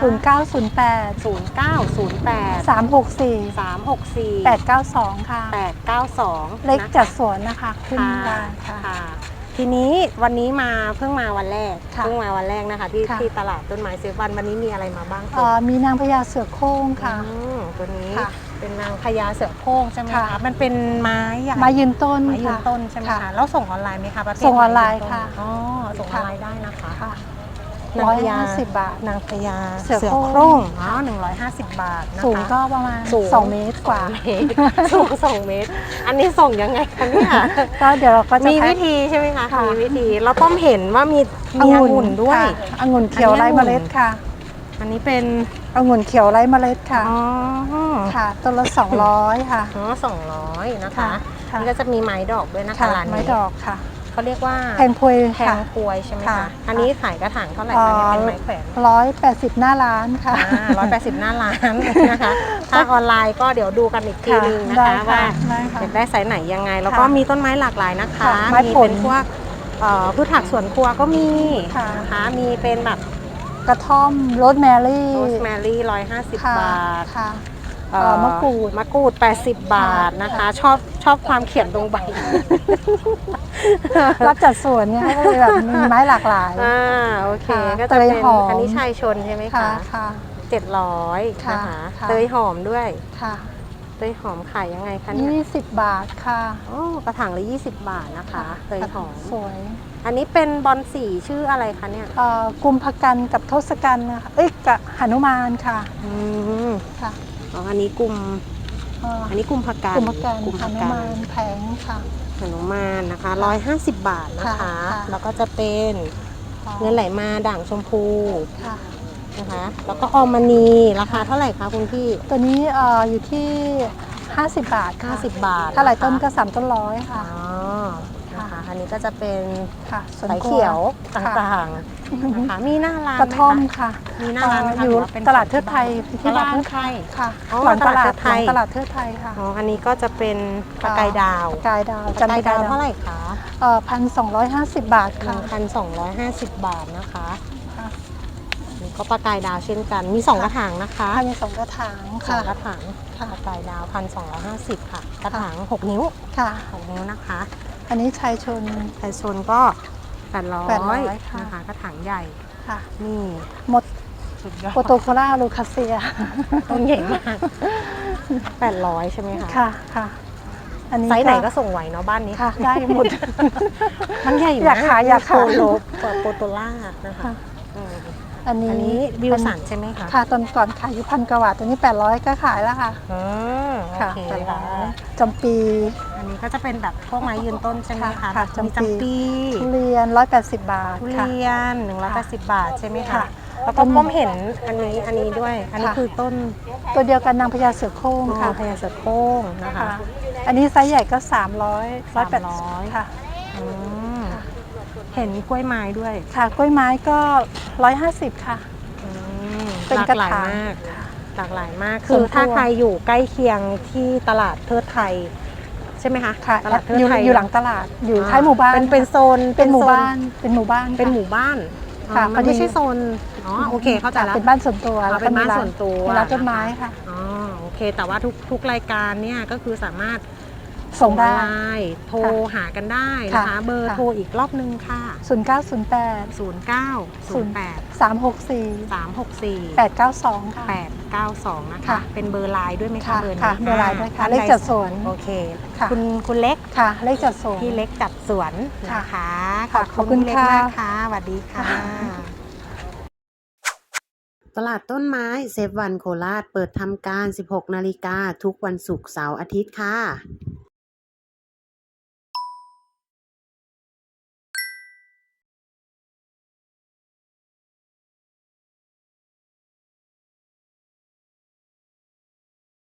0908 0908 364 364 892 ค่ะ 892 เล็กนะคะจัดสวนนะคะขึ้นค่ะได้ค่ะค่ะ ทีนี้วันนี้มาเพิ่งมาวันแรก ค่ะเพิ่งมาวันแรกนะคะ ที่ค่ะ ที่ตลาดต้นไม้เซฟวันวันนี้มีอะไรมาบ้างเอ่อมีนางพญาเสือโคร่งค่ะ อืมตัวนี้ค่ะเป็นนางพญาเสือโคร่งใช่ไหมค่ะคะมันเป็นไม้ใหญ่ไม้ยืนต้นไม้ยืนค่ะต้นใช่ไหมค่ะคะแล้วส่งออนไลน์ไหมคะประเภทส่งออนไลน์ม้ยืต้ค่ะอ๋อส่งออนไลน์ได้นะคะ ค่ะ นางร้อยพญาห้าสิบบาท นางพญาเสือโคร่งโคร่งอ๋อหนึ่งร้อยห้าสิบบาทนะคะสูงก็ประมาณสูง 2เมตรกว่าเมตรสูงสองเมตร อันนี้ส่งยังไงคะเนี่ยก็เดี๋ยวเราก็จะมีแพ็วิคธีใช่ไหมคะค่ะ มีวิธีเราต้องเห็นว่ามีมีองุ่นด้วย ค่ะองุ่นเขียวอันนี้ไร้เมล็ดองุ่นค่ะอันนี้เป็นองุ่นเขียวไร้เมล็ดค่ะ อ๋อค่ะต้นละ200 ค่ะ อ๋อสองร้อยนะคะค่ะค่ะนี่ก็จะมีไม้ดอกด้วยนะคะค่ะร้านนี้ ไม้ดอกค่ะ เขาเรียกว่าแพงพวยแพค่ะงพวยใช่ไหมค่ะ คะอันนี้ขายกระถางเท่าไหร่เอ่คะเนี่ยอเป็นไม้แขวนร้อยแปดสิบหน้าร้านค่ะ ร้อยแปดสิบหน้าร้านนะคะ ถ้าออนไลน์ก็เดี๋ยวดูกันอีกทีนึงนะได้คะว่า ได้ค่ะ อยากได้ไซส์ไหนยังไง แล้วก็ค่ะมีต้นไม้หลากหลายนะคะ ค่ะไม้มีผลเป็นพวกเอ่อพืชผักสวนครัวก็มีค่ะ นะคะ มีเป็นแบบกระท่อมโรสแมรี่โรสแมรี่ร้อยห้าสิบค่ะบาท ค่ะ เอ่อเอ่อมะกรูด มะกรูด 80 บาทนะคะ ชอบชอบความเขียนตรงใบ รับจัดสวนเนี่ยก็เลยแบบมีไม้หลากหลาย อ่าโอเคค่ะก็จะเป็นเตยหอม อันนี้ชายชนใช่ไหมค่ะคะค่ะ เจ็ดร้อยค่ะนะคะค่ะ เตยหอมด้วยค่ะเตยหอมขายยังไงคะเนี่ยยี่สิบบาทค่ะโอ้กระถางละ20 บาทนะคะเตยหอม สวยอันนี้เป็นบอลสีชื่ออะไรคะเนี่ยเอ่อกุมภกันกับทศกัณฐ์นะคะเอ้ยกับหนุมานค่ะอืมค่ะ อ๋ออันนี้กลุ่มเอ่ออันนี้กลุ่มผักกาดกุมภกันกลุ่มหผักนุกาดมานแผงค่ะหนุมานนะคะ150บาทนะคะค่ะค่ะ แล้วก็จะเป็นเงินไหลมาด่างชมพูค่ะ นะคะ แล้วก็ออมมณีราคาเท่าไหร่คะคุณพี่ ตัวนี้เอ่ออยู่ที่ 50 บาทค่ะ50 บาทถ้าหลายนะคะต้นก็ 3 ต้นร้อยอ๋ค่ะอนะคะ อันนี้ก็จะเป็นค่ะสวนสายครัเขียวตค่ะ่างๆนะคะมีหน้าร้านกระไหมท่อมคะค่ะมีหน้าร้านไหมคะเอยู่หรือว่าเป็นตลาดเทิดไทยตที่ลาดบ้านเทิดไทย ค่ะอ๋อหลังตลาดตลาดเทิดไทยหลังตลาดเทิดไทยค่ะ อ๋ออันนี้ก็จะเป็นปลากายดาวปลกายดาวปลากายดาวเท่าไหร่คะเอ่อพันสองร้อยห้าสิบบาทค่ะ1,250บาทนะคะค่ะนี่ก็ปลากายดาวเช่นกันมี2กระถางนะคะค่ะมีสองกระถางสอค่ะ งกระถางค่ะปลากายดาว1,250ค่ะ กระถาง6นิ้วค่ะ6นิ้วนะคะ อันนี้ชายชน ไทยโซนก็800 800ค่ะ นะคะกระถางใหญ่ ค่ะนี่หมดสุดยอดโปโตโคล่าลูคาเซีย ต้นใหญ่มาก800ใช่ไหมคะค่ะค่ะ อันนี้ไซส์ไหนก็ส่งไหวเนาะบ้านนี้ค่ะ ได้หมด มันใหญ่อยากขายอยากขาย โปโลโปโตล่านะคะค่ะ อืม อันนี้อันนี้วิวสันใช่ไหมคะค่ะตอนก่อนขายอยู่พันกว่าบาทตัวนี้ 800 ก็ขายแล้วค่ะอืมโอค่ะเคแปดร้ค่ะอยจำปีอันนี้ก็จะเป็นแบบพวกไม้ยืนต้นใช่ไหมค่ะคะค่ะมีจำปีจำปีทุเรียน 180 บาททุค่ะ เรียน180บาทใช่ไหมคะค่ะแล้วก็ผมเห็นอันนี้อันนี้ด้วย อันนี้ค่ะ คือต้นตัวเดียวกันนางพญาเสือโคร่งค่ะค่ะพญาเสือโคร่งนะคะ ค่ะ อันนี้ไซส์ใหญ่ก็ 300 300 180ค่ะ อืม เห็นกล้วยไม้ด้วยค่ะ กล้วยไม้ก็ 150 ค่ะอืมเป็นหลากกระหลายถางมากหลากหลายมากส่คืวนอถ้าตัวใครอยู่ใกล้เคียงที่ตลาดเทิดไทยใช่ไหมคะค่ะตลาดเทิดอยู่ไทยอยู่หลังตลาดอยู่ท้ายหมู่บ้านเป็นเป็นโซนเป็นหมู่โซบ้านเป็นหมู่บ้านเป็นค่ะหมู่บ้านค่ะอ๋อมันพอดีไม่ใช่โซนอ๋อโอเคเข้าใจแล้วเป็นบ้านส่วนตัวอ๋อแล้วก็เป็นมีบ้านร้ส่วนตัวมีร้านต้นไม้ค่ะอ๋อโอเค แต่ว่าทุกทุกรายการเนี่ยก็คือสามารถ ส่งได้ออนไลน์โทรหากันได้นะคะค่ะเบอร์ค่ะโทรอีกรอบนึงค่ะ 0908 09 08 364 364 892 ค่ะ 892 นะคะค่ะเป็นเบอร์ไลน์ด้วยไหมคะค่ะเบอร์นี้ค่ะเบอร์ไลน์ด้วยค่ะท่านเลขใจัดสวน โอเคค่ะคุณคุณเล็กค่ะ เลขจัดส่งพี่เล็กจัดสวนค่ะนะคะค่ะขอบคุณพี่เล็กค่ะมากค่ะสวัสดีค่ะ ตลาดต้นไม้เซฟวันโคราชเปิดทำการ 16 นาฬิกาทุกวันศุกร์เสาร์อาทิตย์ค่ะ